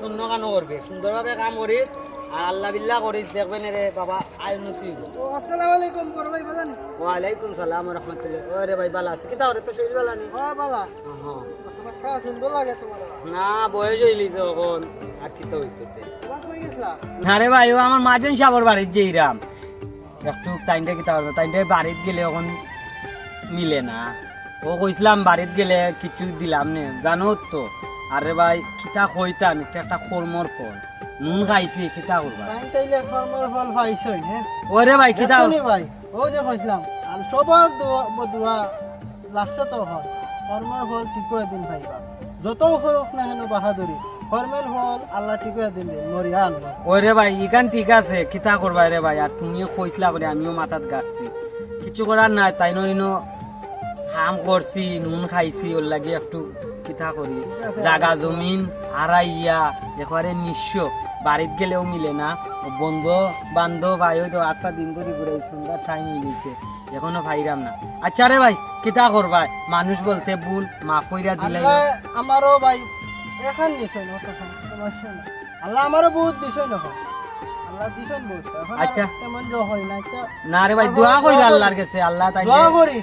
শূন্য কানো করবে সুন্দরভাবে কাম করিস আর আল্লাহ বিল্লাহ করিস দেখবেন রে বাবা আয় উন্নতি হইব আসসালামু আলাইকুম বড় ভাই বাজানি ওয়ালাইকুম সালাম রহমতুল্লাহ ওরে ভাই বালা আছে? কিতা ওরে তো শরীর নি? হ্যাঁ বালা হ্যাঁ কা সুন্দর লাগে তোমার না বয়স হইলি তখন আর কিতা হইতে গেছলা? না রে ভাই ও আমার মাজন সাবর বাড়ির যে ইরাম একটু টাইমটা কিতা টাইমটা বাড়িত গেলে এখন মিলে না। ও কইছিলাম বাড়িত গেলে কিছু দিলাম নে? জানো তো। আরে ভাই কিতা কইতাম একটা একটা কলমর ফল নুন খাইছি কিতা করবা? টাইম তাইলে ফর্মার ফল পাইছই হ্যাঁ ওরে ভাই কিতা ভাই ও যে কইছিলাম আর সবার দোয়া দোয়া লাগছে তো হয় ফর্মার ফল ঠিক করে দিন ভাইবা যত করুক না হেন বাহাদুরি ফর্মের ফল আল্লাহ ঠিক করে দিন মরিয়া আনবা ওরে ভাই ইখান ঠিক আছে কিতা করবা রে ভাই? আর তুমিও কইছিলা করে আমিও মাথাত গাড়ছি কিছু করার নাই তাই নইনো কাম করছি নুন খাইছি ওর লাগে একটু কিতা করি। জাগা জমিন হারাইয়া একেবারে নিঃস্ব। বাড়িত গেলেও মিলে না। বন্ধু বান্ধব ভাই ওই তো আস্তা দিন করে ঘুরে সুন্দর টাইম মিলিছে। এখনও ভাইরাম না। আচ্ছা রে ভাই কিতা করবা মানুষ বলতে ভুল মাফ কইরা দিলাই আল্লাহ আমারও ভাই এখান দিছই না। আল্লাহ আমারও বহুত দিছই না আচ্ছা। তেমন জ হয় না না রে ভাই দোয়া কইরা আল্লাহর কাছে আল্লাহ তাই দোয়া করি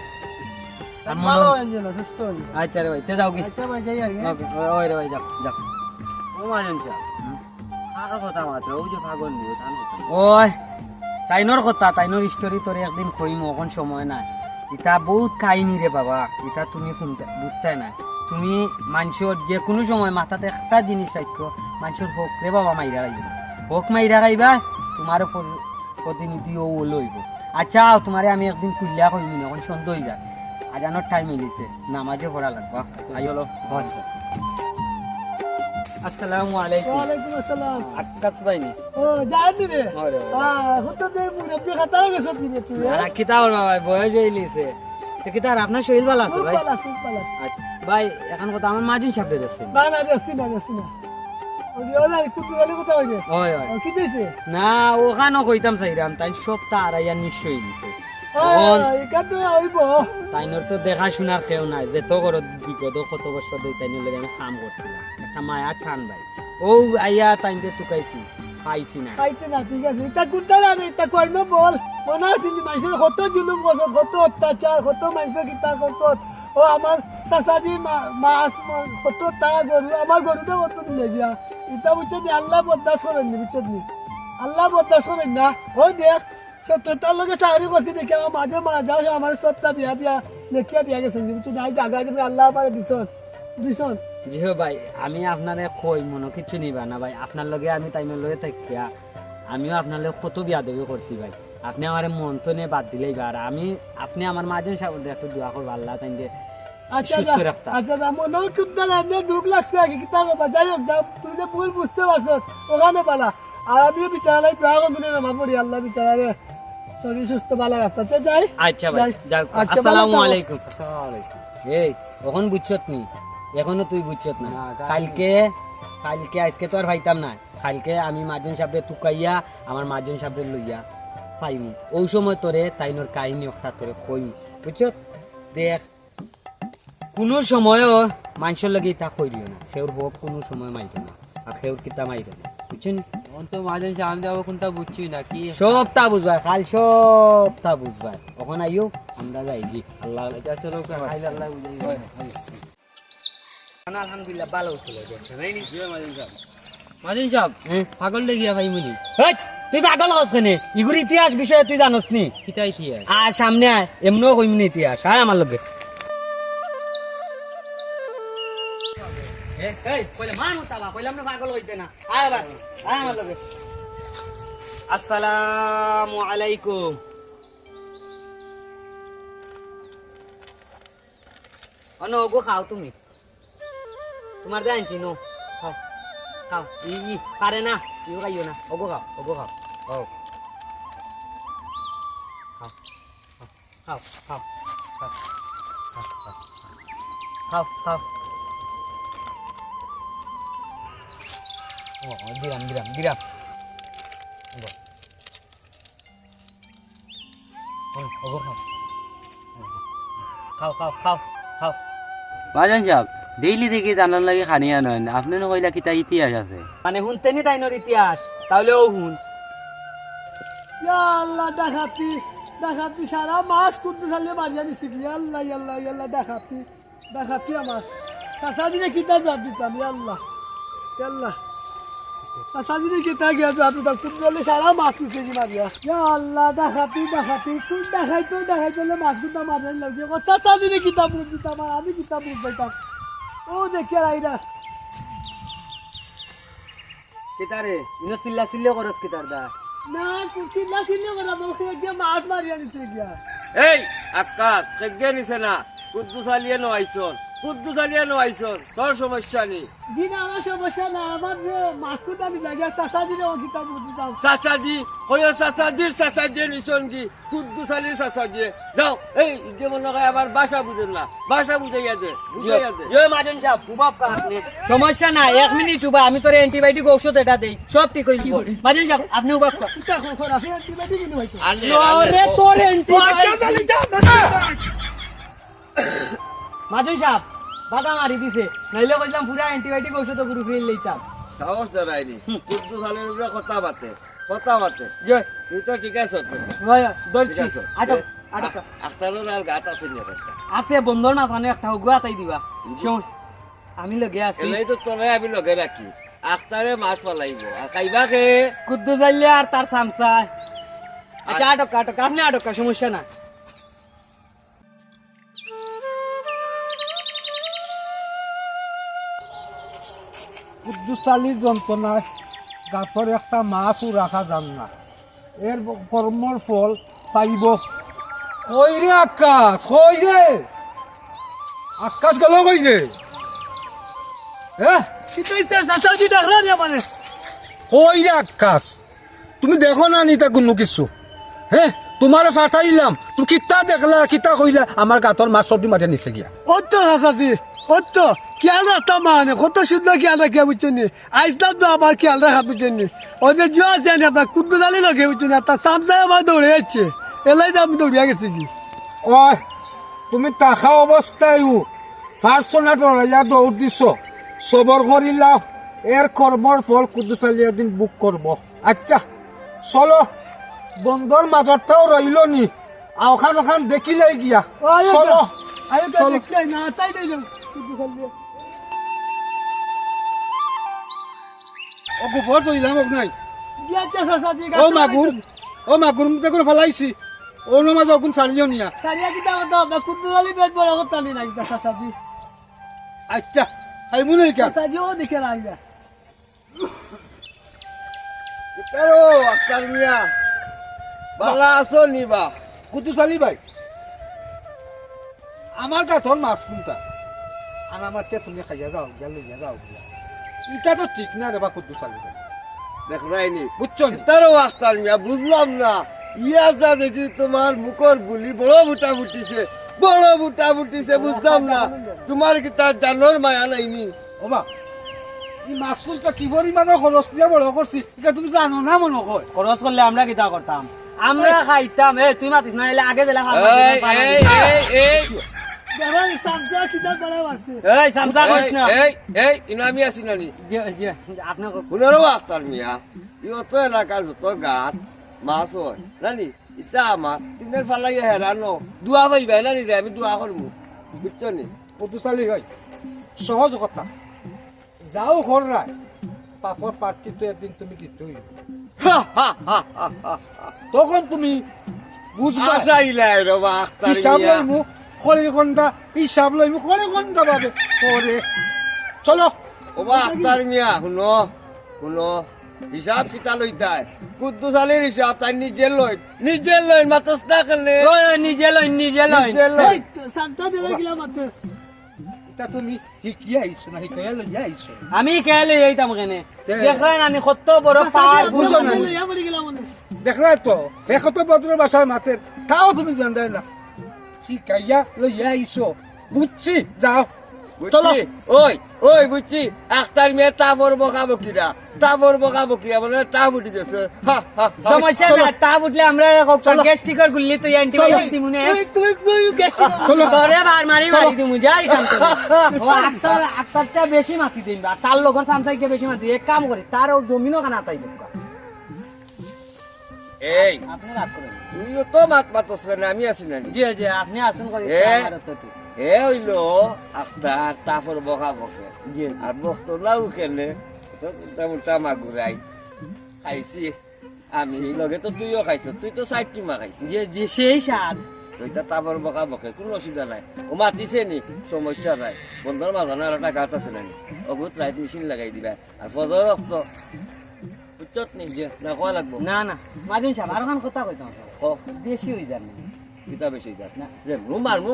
ভালো হয়ে সুস্থ হয়ে আচ্ছা রে ভাই তে যাও কি? আচ্ছা ভাই যাই আর ওকে, ওই রে ভাই যাও যাও। ও মাজন চা আর কথা মাত্র ও যে ভাগন নিও ধান ওই তাইনোর কথা তাইনোর স্টোরি তোরে একদিন কইমু এখন সময় নাই। ইটা বহুত কাহিনী রে বাবা ইটা তুমি শুনতে বুঝতে না তুমি মানুষের যে কোনো সময় মাথাতে একটা জিনিস রাখো মানুষের হোক রে বাবা মাইরা খাইব। হোক মাইরা খাইবা তোমার প্র- প্রতিনিধি ও লইব আচ্ছা তোমারে আমি একদিন কুল্লা কইমি না এখন সন্দেহ যায়। আজানোর টাইম মিলিছে নামাজে পড়া লাগবা। আইলো আসসালামু আলাইকুম। ওয়ালাইকুম আসসালাম। আকাশ ভাইনি। ও যাই দিবে আরে হতো দে মুরব্বি খাতা গেছ তুমি তুই? না কিতা ওর বাবা বয়স হইলিছে তো কিতা আর আপনার শরীর ভালো আছে ভাই? ভাই এখন কথা আমার না না যাচ্ছি না যাচ্ছি না। ওই যে ওলা একটু দূরে কোথা হইছে ওই ওই ও, কি দিয়েছে? না ওখানেও কইতাম চাইরাম তাই সবটা আড়াইয়া নিশ্চয়ই দিছে। তো তাইনোর তো দেখাশোনার কেউ নাই যে তো করো বিগত কত বছর ধরে তাইনোর লগে আমি কাম করছিলাম। একটা মায়া ঠান ভাই। ও আইয়া তাইনকে টুকাইছি পাইছি না। পাইতে না ঠিক আছে। এটা কোনটা লাগে এটা কর্ম বল? মনে আছিল মানুষের কত জুলুম করছত কত অত্যাচার কত মানুষের কিতা করছত ও আমার চাচাজি মাছ কত টাকা গরু আমার গরুটা কত দিলে দিয়া এটা বুঝছে আল্লাহ বদাস করেন নি বুঝছে নি? আল্লাহ বদাস করেন না। ও দেখ সত্যতার লগে চাকরি করছি দেখি আমার মাঝে মাঝে আমার সত্তা দিয়া দিয়া লেখিয়া দিয়া গেছে। বুঝছে নাই জায়গা যাবে আল্লাহ আমার দিছন দিছন জি ভাই আমি আপনারে কই মনে কিছু নিবা না ভাই। আপনার লগে আমি টাইমের লগে থাকিয়া আমিও আপনার লগে কত বিয়া দেবে করছি ভাই। আপনি আমার মন তো নিয়ে বাদ দিলেই বা আর আমি আপনি আমার মাঝে সাগর একটু দোয়া করব আল্লাহ তাই দিয়ে আচ্ছা যা- রাখতা। আচ্ছা যা, মনেও খুব দুঃখ লাগছে আর কি যাই হোক তুমি যে ভুল বুঝতে পারছ ওখানে পালা। আর আমিও বিচারালাই দোয়া করব না মা পড়ি আল্লাহ বিচারে শরীর সুস্থ ভালো রাখতে যাই। আচ্ছা ভাই আচ্ছা, আসসালামু আলাইকুম। এই এখন বুঝছত নি? এখনও তুই বুঝছত না। কালকে কালকে আজকে তো আর ভাইতাম না। কালকে আমি মাজন সাহেবের তুকাইয়া আমার মাজন সাহেবের লইয়া পাইমু। ওই সময় তোরে তাইনোর কাহিনী একটা তোরে কইমু। বুঝছত দেখ কোনো সময়ও মানুষের লগে তা কইরিও না। সেওর হোক কোনো সময় মাইর না। আর সেওর কিতা মাইর না। তো মাঝে সামনে যাব কোনটা বুঝছি না কি সব তা বুঝবাই খাল সব তা বুঝবাই ওখানে আইও আমরা যাই জি আল্লাহ এটা চলো আল্লাহ আলহামদুলিল্লাহ ভালো ছিল সাহেব। হ্যাঁ? পাগল দেখিয়া ভাই মুনি। তুই পাগল হস কেনে? ইগুর ইতিহাস বিষয়ে তুই জানস নি? কিতাই থিয়া আর সামনে আয় এমনিও কইমনি ইতিহাস। আয় আমার লগে। আসসালামু আলাইকুম অন ওগো খাও তুমি তোমার দেন চিনো খাও খাও ই ই পারে না ইও খাইও না ওগো খাও ওগো খাও ও খাও খাও খাও খাও খাও খাও ও দিলাম দিলাম দিলাম খাও। খাও খাও খাও মাজন সাহেব ডেইলি থেকে জানার লাগে খানিয়া নয়। আপনি কইলা কিতা ইতিহাস আছে। মানে শুনতেনি তাইনোর ইতিহাস? তাহলে ও শুন। ইয়া আল্লাহ দেখাতি। দেখাতি সারা মাস কুদ্দু সালে মারিয়া দিছি কি? আল্লাহ আল্লাহ আল্লাহ দেখাতি। দেখাতি আমার। চাচা দিনে কিতা জবাব দিতাম? ইয়া আল্লাহ। ইয়া আল্লাহ চাচা দিনে কিতা জবাব দিতাম কুদ্দু সালে সারা মাস কুদ্দু মারিয়া ইয়া আল্লাহ কোন মাছ দা? না কিল্লা কিল্লা করা মুখে গিয়ে মাছ মারিয়া নিতে গিয়া এই আকাশ কেগে নিছে না? কুদ্দু চালিয়ে নো আইসন কুদ্দু চালিয়ে নো আইসন তোর সমস্যা নেই। দিন আমার সমস্যা না আমার চাষা দিলে ও কিতা বুঝতে চাও চাচাদি কয় চাচাদির চাচাদিয়ে নিছন কি? কুদ্দু চালিয়ে চাচাদিয়ে দাও এই যে মনে হয় আমার ভাষা বুঝেন না। ভাষা বুঝাইয়া দে বুঝাইয়া দে। জয় মাজন সাহেব উবাব কা সমস্যা নাই এক মিনিট উবা আমি তোর অ্যান্টিবায়োটিক ঔষধ এটা দেই। সব ঠিক হয়ে যাব মাজন সাহেব আপনি কিতা আছে? অ্যান্টিবায়োটিক কিনে হইতো। আনে রে আনে তোর অ্যান্টিবায়োটিক মাজন সাহেব বাগা মারি দিছে। নাইলে কইলাম পুরা অ্যান্টিবায়োটিক ঔষধ গুরু ফিরে লইতাম সাহস কুদ্দু উপরে কথা বাতে কথা বাতে। জয়। তুই তো ঠিক আছে দলছি আটক আটক। আর গাত আছে নি আছে বন্ধর মাঝখানে একটা গুয়া তাই দিবা। আমি লগে আছি। এলাই তো তোরে আমি লগে রাখি। আখতারে মাছ পালাইব। আর খাইবা কে? কুদ্দু জাল্লে আর তার সামসা আচ্ছা আটক আটক। আপনি আটক সমস্যা না কুদ্দুসালি যন্ত্রণায় গাঁথর একটা মাছও রাখা যান না এর কর্মর ফল পাইব। কই রে আকাশ, কই রে আকাশ গেল কই রে কই রে আকাশ, তুমি দেখো না নিতা কোনো কিছু? হ্যাঁ তোমার ফাটাইলাম তুমি কিতা দেখলা, কিতা কইলা আমার গাতর মাছ সবজি মারিয়া নিচে গিয়া। অত চাচাজি অত। খেয়াল রাখতা মানে? কত সুন্দর খেয়াল রাখিয়া বুঝছেন নি। আইসলাম তো আমার খেয়াল রাখা বুঝছেন নি। ওদের জোয়া আছে আপনার কুদ্দুসালি লগে বুঝছেন না। তার সামসায় আমার দৌড়ে যাচ্ছে। এলাই তো আমি দৌড়িয়া গেছি কি? ওই তুমি টাকা অবস্থায় ফার্স্ট না টরাইয়া দৌড় দিছ। সবর করিলা এর কর্মর ফল কুদু চালিয়া দিন বুক করব। আচ্ছা চলো। বন্ধর মাজরটাও রইল নি। আওখান ওখান দেখিলাই গিয়া। চলো। চলো। দেখতে না তাই দেই কুদ্দুসালি ও গুফর দইলাম ওক নাই। ও মাগুর ও মাগুর মুখে করে ফেলাইছি। ও নমাজ অগুন ছাড়িও নিয়া। সারিয়া কিতা কথা আপনার কুদ্দুসালি পেট বড় কথা নি নাই চাচাজি আচ্ছা আই মনে কেন চাচাজি ও দেখে রাখবে তেরো আখতার মিয়া। বালা আছো নিবা কুতু চালি ভাই? আমার গাথর মাছ কোনটা? আর আমার তে তুমি খাইয়া যাও গেল যাও ইটা তো ঠিক না রে বা কুতু চালি দেখ রাইনি বুঝছ নি? তেরো আখতার মিয়া বুঝলাম না। ইয়া যা দেখি তোমার মুখর গুলি বড় বুটা বুটিছে বড় বুটা বুটিছে বুঝলাম না। তোমার কি তার জানোর মায়া নাইনি? ওবা এই মাছ কোনটা কি পরিমাণে খরচ দিয়ে বড় করছি এটা তুমি জানো না মনে হয়। খরচ করলে আমরা কিতা করতাম? আমরা খাইতাম। এ তুই মাতিস না এলে আগে দিলে এই। এলাকার যত গাত মাছ হয়। নানি ইটা আমার তিনের ফালাইয়া হেরানো দুয়া পাইবা নানি রে আমি দুয়া করব বুঝছ নি? কুতু ভাই সহজ কথা। যাও ঘর রায় পাপর পার্টি তো একদিন তুমি দিতে হা হা হা হা হা তখন তুমি বুঝবা আসাইলাই রবা আখতার খড়ি ঘণ্টা হিসাব লইমু খড়ি ঘণ্টা পাবে পরে চলো। ওবা আখতার মিয়া শুনো শুনো হিসাব কিতা লইতাই কুদ্দু সালের হিসাব তাই নিজে লই নিজে লই মাতস না কেনে ওই, ওই, নিজে লইন নিজে লইন নিজে লই। গিলা মাতে তুমি না আমি খেয়ালে এইতাম কেনে? দে। দেখলেন আমি কত বড় পাহাড়। বুঝো না। মানে তো একত ভদ্র ভাষায় মাতে তাও তুমি জানদাই না। শিকাইয়া লইয়া আহিছো বুঝছি যাও। চলো। ওই ওই বুঝছি। আখতার মেয়ে তাপর বকাবো কিরা? তাপর বকাবো কিরা? তাপ উঠে গেছে। হা, হা, হা। সমস্যা চলো। না তা বুঝলে আমরা গ্যাস্ট্রিকের গুল্লি তুই অ্যান্টিবায়োটিক দিমুনে তুই তুই তুই গেছি চলো। তোরে বার মারি মারি দিমু যাই কাম করে ও আক্তার আক্তারটা বেশি মাতি দিন আর তার লগর সামসাইকে বেশি মাতি এক কাম করে তার জমিনও কানা তাই দেব এই। আপনি রাগ করেন। তুইও তো মাত মাতস না আমি আছি না জি জি আপনি আসুন করে এ? হইল আখতার তাপর বকা বকে। জি। আর বক্ত লাউ খেলে তো মোটামুটি মা ঘুরাই। খাইছি। আমি লগে তো তুইও খাইছ তুই তো চারটি মা খাইছি জি জি সেই স্বাদ। তুইটা তাপর বকা বকে কোনো অসুবিধা নাই। ও মাতিছে নি? সমস্যা নাই। বন্ধুর মাঝানে আর একটা গাত আছে নানি অগুত রাইত মেশিন লাগাই দিবা। আর ফজর রক্ত বুঝছত নি না কোয়া লাগবো। না না মাদিন সাহেব আর কথা কইতাম বেশি হই যান না কিতা বেশি যাত না। যে মু মার মু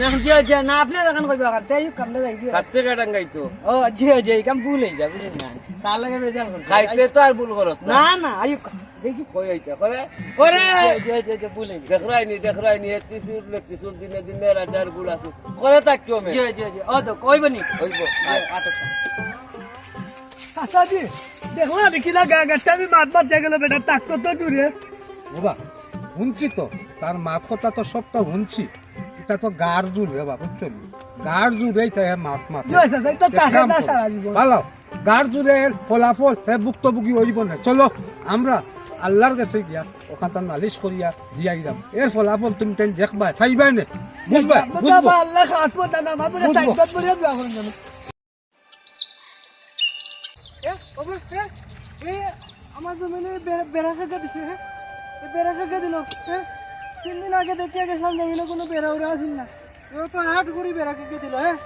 না জি জি না আপনি দোকান করবে আর তাই কামটা যাইবি। খাতে কাটাঙ্গাই তো ও জি জি এই কাম ভুল হই যা বুঝেন না? তার লাগে বেজাল করছে। খাইতে তো আর ভুল করস না। না না আয়ু দেখি কই আইতা? করে করে! জি জি জি ভুল হই গেছে। দেখরাই নি দেখরাই নি তিসুর লে তিসুর দিনে দিনে রাজার গুড় আছে। করে তাক কেউ মে জি জি জি ও তো কইব নি। হইব চাচাজি দেখলা দেখি না গা গাছটা আমি মাত মাত গেল বেটা তাক কত দূরে। বাবা শুনছি তো তার মাত কথা তো সবটা শুনছি এটা তো গার জুর রে বাবা নি? গার জুড়েই তাই মাত মাত। ভালো গার জুড়ে ফলাফল হে ভুক্তভোগী হইব না। চলো আমরা আল্লাহর কাছে গিয়া ওখানটা নালিশ করিয়া দিয়াই যাম। এর ফলাফল তুমি তাই দেখবা পাইবাই নে? আমার জমিনে বেড়া খাকে দিছে হ্যাঁ? বেড়া খাকে দিল হ্যাঁ? তিন দিন আগে দেখিয়ে গেছিলাম জমিনে কোনো বেড়া উড়া আসিল না। ও তো হাট করি বেড়া খাকে দিল হ্যাঁ?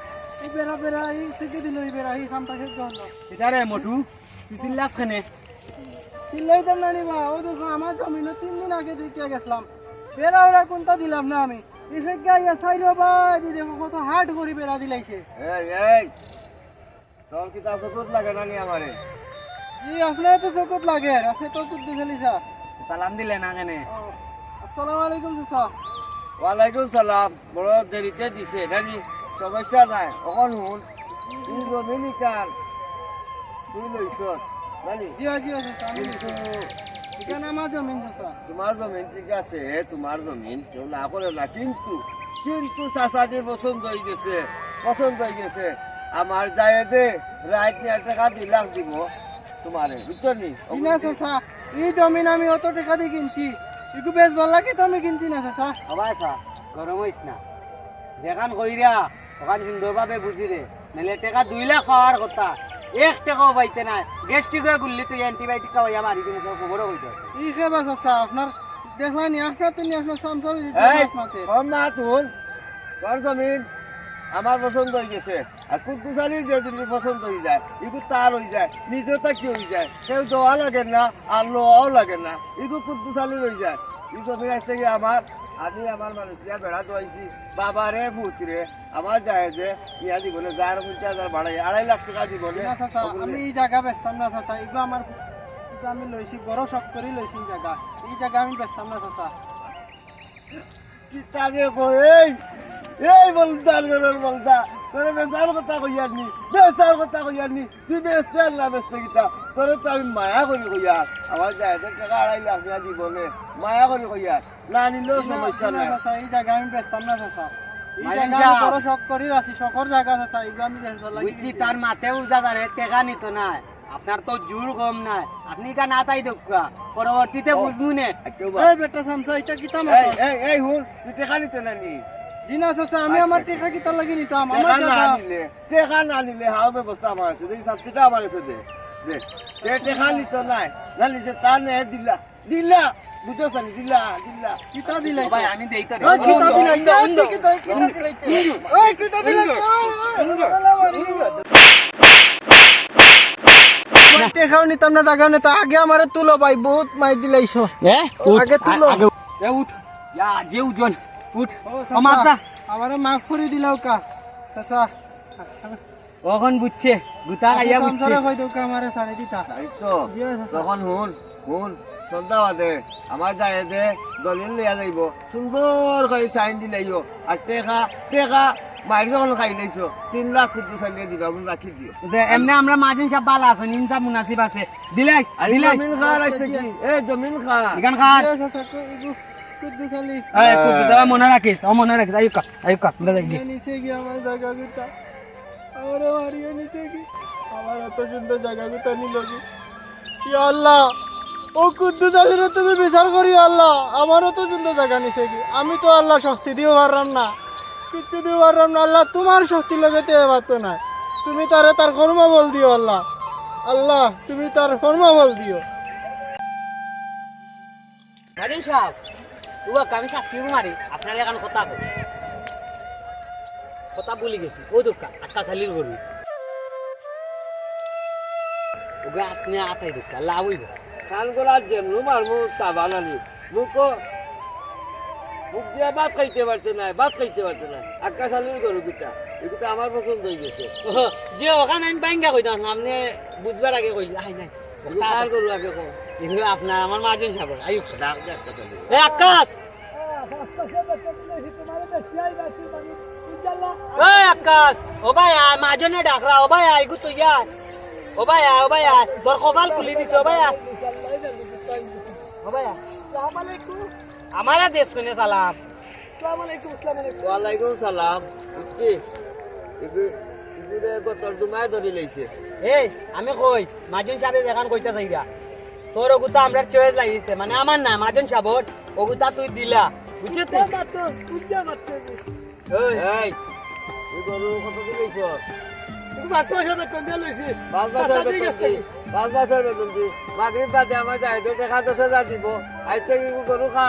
এই বেড়া বেড়া এই থেকে দিল এই বেড়া এই খামটা খেয়ে গেল এটা রে মটু তুই চিল্লাস খানে চিল্লাইতাম না নি বা ও দেখো আমার জমিনে তিন দিন আগে দেখিয়ে গেছিলাম। বেড়া উড়া কোনটা দিলাম না আমি? ইফেক গাইয়া সাইরো বা দি দেখো কত হাট করি বেড়া দিলাইছে। এই এই তোর কি চকুত লাগে না নি আমারে? জি আপনার তো চকুত লাগে আপনি তো চুপ দিয়েছিলিসা সালাম দিলে না কেনে আসসালামু আলাইকুম ওয়ালাইকুম সালাম। বড় দেরিতে দিছে নানি। সমস্যা নাই অকন শুন। তুই জমিনি কার তুই লইছ নানি। জি জি কিন্তু আমার জমিন তোমার জমিন ঠিক আছে তোমার জমিন। কেউ না করে না কিন্তু কিন্তু চাচাদের পছন্দ হয়ে গেছে পছন্দ হয়ে গেছে। আমার যায় দে রাত নিয়ে টাকা দুই লাখ দিব তোমারে বুঝছ নি? এই জমিন আমি অত টাকা দিয়ে কিনছি। একটু বেশ ভালো লাগে তো আমি কিনছি না চাচা। সবাই সা গরম হইস না। যেখান কইরা ওখান সুন্দরভাবে বুঝি রে নাহলে টাকা দুই লাখ হওয়ার কথা। এক টাকাও পাইতে নাই। গ্যাস্ট্রিক হয়ে গুললি তুই অ্যান্টিবায়োটিক খাওয়াইয়া মারি দিনে তোর খবরও হইতো। এই সেবা চাচা আপনার দেখলেন নি আপনার তো নি আপনার সামসার কম মা তুন তোর জমিন। আমার পছন্দ হয়ে গেছে। আর কুদ্দুসালির যে জিনিস পছন্দ হয়ে যায় এগুলো তার হয়ে যায় নিজেও তা কি হয়ে যায়? কেউ দোয়া লাগে না আর লোয়াও লাগে না এগুলো কুদ্দুসালির হয়ে যায়। এই জমিন আজ থেকে আমার আমি আমার মানুষ দিয়া বেড়া দোয়াইছি বাবারে ফুতরে আমার যায় যে ইয়া দিবলে যার পঞ্চাশ হাজার বাড়াই আড়াই লাখ টাকা দিবলে না আমি এই জায়গা বেচতাম না চাচা এগুলো আমার আমি লইছি বড় শখ করে লইছি জায়গা। এই জায়গা আমি বেচতাম না চাচা। কিতা দেখো এই! এই বলতার গরর বলতা তোরে বেচার কথা কইয়ার নি বেচার কথা কইয়ার নি তুই বেচতে আর না বেচতে কিতা? তোরে তো আমি মায়া করি কইয়ার আমার জায়গাতে টাকা আড়াই লাখ টাকা দিবলে মায়া করি কইয়ার না নিলেও সমস্যা না নাই। এই জায়গা আমি বেচতাম না চাচা। আপনার তো জোর কম নাই। আপনি কা না তাই দেখা পরবর্তীতে বুঝব নে। বেটা সামসা এটা কিতা না এই এই এই হুন তুই টাকা নিতে না নি চাচা আমি আমার টেকা কিতা লাগি নিতাম আমার না নিলে টাকা না নিলে হাও ব্যবস্থা আমার আছে এই সাবসিডিটা আমার কাছে দে দে তে নিত নাই না নিতে তার নে দিলা দিলা বুঝছ না দিলা দিলা কিতা দিলাই ভাই আমি দেই তো ওই কিতা দিলাই উন্দো, উন্দো, ওই কিতা কিতা ওই কিতা দিলাই টেকাও নিতাম না জায়গা নিতাম আগে আমার তুলো ভাই বহুত মাই দিলাইছো আগে তুলো। উঠ। উঠ ইয়া যে উজন উঠ। ও মাপসা আমার মাফ করে দিলাও কা চাচা কখন বুঝছে গুতা কই আমারে সাড়ে দিতা? তো তখন হুন হুন সন্ধ্যা আমার যায় দে দলিল লইয়া যাইব। সুন্দর করে সাইন দিলাইও আর টেকা টেকা মাইর যখন খাই লাইছো তিন লাখ কুদ্দুস আলিয়া দিবা ওগুলো রাখি দিও। দে- এমনি আমরা মাজন সাহেব ভালো আছেন ইনসাফ মুনাসিব আছে। দিলাই দিলাই জমিন খাওয়ার আসছে কি? এ জমিন খা ইখান খান কুদ্দুস আলী মনে রাখিস ও মনে রাখিস নিচে গিয়ে আমার জায়গা গুতা আমার বাড়িও নিচে কি আমার এত সুন্দর জায়গা গুতা নিল কি ইয়া আল্লাহ ও কুদ্দুস আলীর তুমি বিচার করি আল্লাহ। আমারও তো সুন্দর জায়গা নিচে কি আমি তো আল্লাহ শক্তি দিও পারলাম না। কিচ্ছু দিও পারলাম না আল্লাহ তোমার শক্তি লাগাতে এবার তো নাই। তুমি তারে তার কর্ম বল দিও আল্লাহ। আল্লাহ তুমি তার কর্ম বল দিও। সাহেব উবা আমি চাকরি মারি। আপনার এখন কথা। কথা বলি গেছি। ও দোকা আটকা চালির গরু ওগা আপনি আতাই দোকা লাভ হইব। খান করা যেমন মারমু তা বানানি মুখ মুখ দিয়া ভাত খাইতে পারতে নাই ভাত খাইতে পারতে নাই। আকাশ আলুর গরু কিতা এগুলো আমার পছন্দ হয়ে গেছে। যে ওখানে আমি বাইঙ্গা কইতাম আপনি বুঝবার আগে কই আই নাই। কার গরু আগে কো। এগুলো আপনার আমার মাজন সাহেব আয়ুক ডাক দে আকাশ! এ আকাশ! ও ভাই মাজনে ডাকরা ও ভাই আয় গু তুই আয়। ও ভাই ও ভাই তোর কপাল খুলি দিছ ও ভাই ও ভাই আমার দেশ কোনে সালাম। ওয়ালাইকুম সালাম উঠছি এগুলো এগুলো গতর দুমায় ধরি লাইছে এই আমি কই মাজন সাহেব যেখান কইতা চাইগা তোর ওগুতা আমরা চয়েস লাগিছে মানে আমার না মাজন সাহেবর ওগুতা তুই দিলা। বুঝছিস ওই এই এই গরু কত দিলাইছ পাঁচ মাসের বেতন দিয়ে লইছি পাঁচ বছর বেতন পাঁচ বছর বেতন দি। মাগরিব বাদে আমার যাই টাকা দশ হাজার দিব। আজ থেকে গরু খা।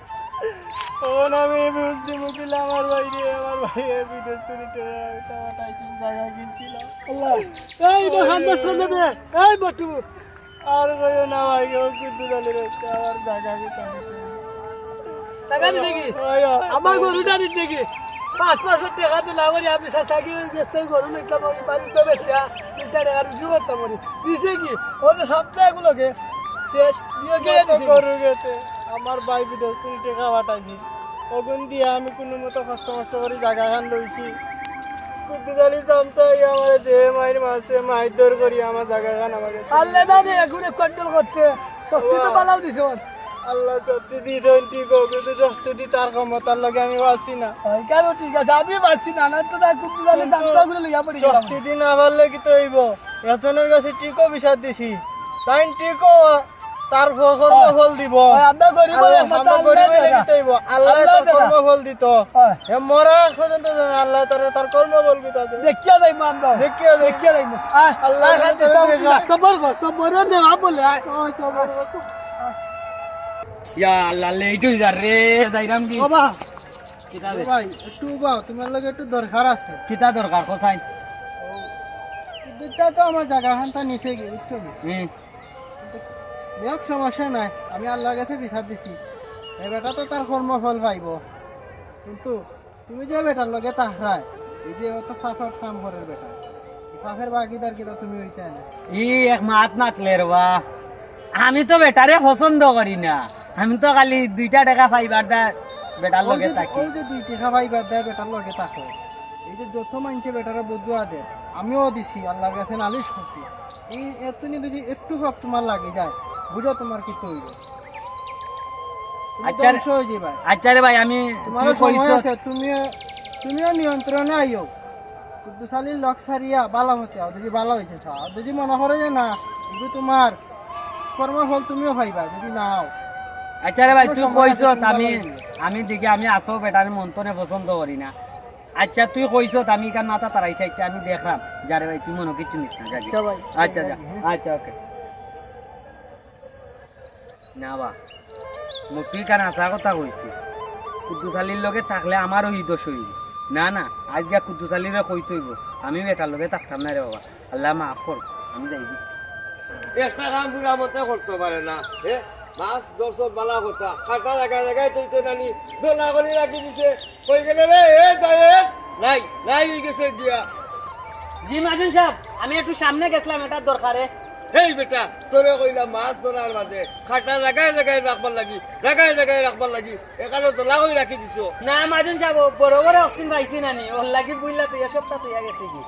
ওন আমি বুঝতে মুখিল আমার বাইরে আমার বাইরে বিদেশ থেকে জায়গা কিনছিল। এই দোকান তো দে এই বটু। আর কইও না ভাই ও কুদ্দু খালি রে আমার জায়গা কি টাকা দিতে কি আমার গরুটা দিতে কি পাঁচ মাসের টাকা দিলাম করি আপনি থাকি গেছে গরু নিতাম বাড়িতে বেচা তিনটা টাকা রুজু করতাম করি দিছে কি? ওদের সপ্তাহে এগুলোকে শেষ গরু গেছে। আমার ভাই বিদেশ থেকে টাকা পাঠাইছি। ওগুন দিয়ে আমি কোনো মতো কষ্ট মষ্ট করে জায়গা খান লইছি। কুদ্দুজালি জামতা আমার যে মায়ের মাসে মায়ের দর করি আমার জায়গা খান আমাকে আল্লাহ জানে এগুলো কন্ট্রোল করতে। সত্যি তো বালাও দিছে আল্লাহ সত্যি দিয়েছেন ঠিক কিন্তু সত্যি তার ক্ষমতার লগে আমি না। কেন ঠিক আছে? আমি না না তো না কুদ্দুজালি জামতা করে লিয়া পড়ি সত্যি দিন আমার লাগি তো হইব এতনের কাছে টিকো বিচার দিছি। তাই টিকো তার কর্মফল দিব। আল্লাহ তার কর্মফল দিত। মরা পর্যন্ত আল্লাহ তার তার কর্মফল দেখিয়া যাই দেখিয়া দেখিয়া যাই আল্লাহ সবর সবর দেওয়া বলে। ইয়া আল্লাহ লেইটু যা রে যাইরাম কি? বাবা ভাই একটু বাও তোমার লগে একটু দরকার আছে। কিতা দরকার কোসাই দুইটা তো আমার জায়গা নিচে গিয়ে বুঝছ হুম এক সমস্যা নাই আমি আল্লাহর কাছে বিচার দিছি। এই বেটা তো তার কর্মফল পাইব। কিন্তু তুমি যে বেটার লগে তাহরায় এই যে অত ফাফার কাম করার বেটা ফাফের বাকিদার কিতা তুমি হইতে না? ই এক মাত মাতলে রবা আমি তো বেটারে পছন্দ করি না। আমি তো খালি দুইটা টাকা পাইবার দা বেটার লগে থাকি। ওই যে দুই টাকা পাইবার দেয় বেটার লগে থাকো। এই যে যত মানছে বেটারে বদুয়া দে। আমিও দিছি আল্লাহর কাছে নালিশ করছি। এই এতনি যদি একটু ভাব তোমার লাগে যায় বুঝো তোমার কি তৈরি। আচ্ছা আচ্ছা রে ভাই আমি তোমারও সময় আছে তুমিও তুমিও নিয়ন্ত্রণে আইও। কুদ্দুশালীর লক সারিয়া বালা হতে আর যদি বালা হইতে চাও। যদি মনে করে যে না কিন্তু তোমার কর্মফল তুমিও পাইবা যদি নাও। আচ্ছা রে ভাই তুই সময় আছে, কইছো তুমি আমি। আমি দেখি আমি আসো বেটার মন্তনে পছন্দ করি না। আচ্ছা তুই কইছো আমি কার মাথা তারাইছে আচ্ছা আমি দেখলাম। যারে ভাই তুই মনে কিছু নিস না আচ্ছা ভাই। আচ্ছা আচ্ছা ওকে। না বা মুখ তুই কান আসা কথা কইছি কুদ্দুশালির লগে থাকলে আমারও হিত হইব না না আজকে কুদ্দুস আলীরে কই তৈব আমি বেটার লগে থাকতাম না রে বাবা। আল্লাহ মাফ কর আমি যাইবি একটা কাম পুরা মতে করতে পারে না এ মাছ দর্শক বালা কথা খাটা জায়গায় জায়গায় তুই তো নানি দোলা করে রাখি দিছে। কই গেলে রে এ জায়েদ নাই নাই গেছে গিয়া জি মাজুন সাহেব আমি একটু সামনে গেছিলাম এটা দরকারে এই বেটা তোরে কইলাম মাছ ধরার মাঝে। খাটা জায়গায় জায়গায় রাখবার লাগি জায়গায় জায়গায় রাখবার লাগি। এখানে দোলা করে রাখি দিছো? না মাজুন সাহেব বড় বড় অক্সিজেন পাইছি নানি ওর লাগি বুঝলা তুই সপ্তাহ তুই গেছি কি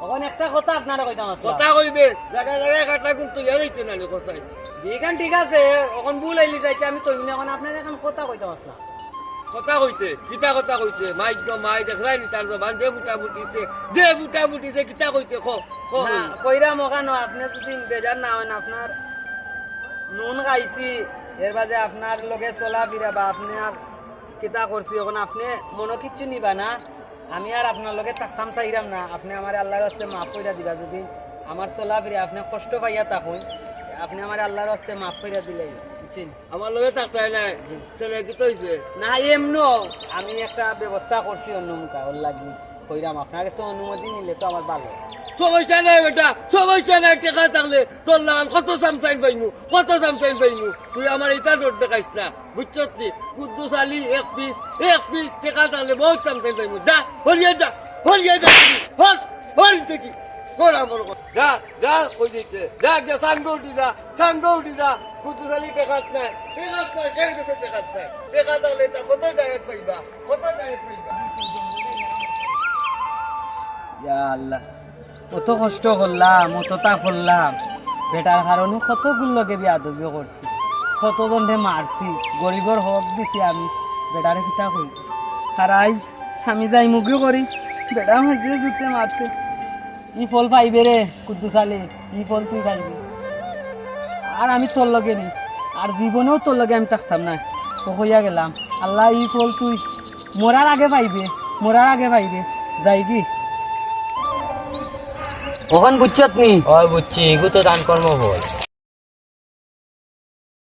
তখন একটা কথা আপনারা কইতাম আসলাম কথা কইবে জায়গায় জায়গায় খাটা কিন্তু ইয়া দিচ্ছে নানি কোথায় যেখান ঠিক আছে এখন ভুল আইলি যাইছে আমি তৈরি এখন আপনার এখন কথা কইতাম আসলাম কথা কইতে কিতা কথা কইতে মাই মাই দেখলাই নি তার জবান যে বুটা বুটিছে যে বুটা বুটিছে কিতা কইতে না কইরা মকানো আপনি যদি বেজার না হন আপনার নুন খাইছি এর বাদে আপনার লগে চলা ফিরা বা আপনি আর কিতা করছি এখন আপনি মনে কিচ্ছু নিবা না। আমি আর আপনার লগে থাকতাম চাইরাম না। আপনি আমার আল্লাহর হস্তে মাফ কইরা দিবা যদি আমার চলা ফিরা আপনি কষ্ট পাইয়া থাকুন আপনি আমার আল্লাহর হস্তে মাফ কইরা দিলেই। আমার লগে থাকতে নাই। তাহলে কি হইছে। না এমনো। আমি একটা ব্যবস্থা করছি অন্য মুখা ওর লাগি কইরাম। আপনার কাছে অনুমতি নিলে তো আমার ভালো। সমস্যা নাই বেটা সমস্যা নাই টেকা থাকলে তোর লাগান কত সামসাইন পাইমু কত সামসাইন পাইমু। তুই আমার ইটা নোট দেখাইস না বুঝছত নি? কুদ্দুস আলী এক পিস এক পিস টেকা থাকলে বহুত সামসাইন পাইমু। যা হরিয়ে যা হরিয়ে যা হর হরি থেকে। যা যা কই দিতে। যা যা সাঙ্গ উঠি যা সাঙ্গ উঠি যা। আলী টেকাত নাই। টেকাত নাই কেন গেছে টেকাত নাই। টেকা থাকলে তা কত জায়গায় পাইবা? কত জায়গায় পাইবা? কত কষ্ট করলাম অতটা করলাম। বেটার কারণে কত গুলোকে বিয়াদবি করছি। কত জনে মারছি, গরিবর হক দিছি আমি, বেটারে কিতা কই আর আইজ, আমি যাই মুগি করি। বেটা মাঝে জুতে মারছে। ই ফল পাইবে রে কুদ্দু সালে ই ফল তুই খাইবি। আর আমি তোর লগে নি আর জীবনেও তোর লগে আমি থাকতাম না। তো হইয়া গেলাম। আল্লাহ ই কল তুই মরার আগে পাইবে মরার আগে পাইবে যাই কি? কখন বুঝছত নি ও বুঝছি এগু তো দান কর্ম বল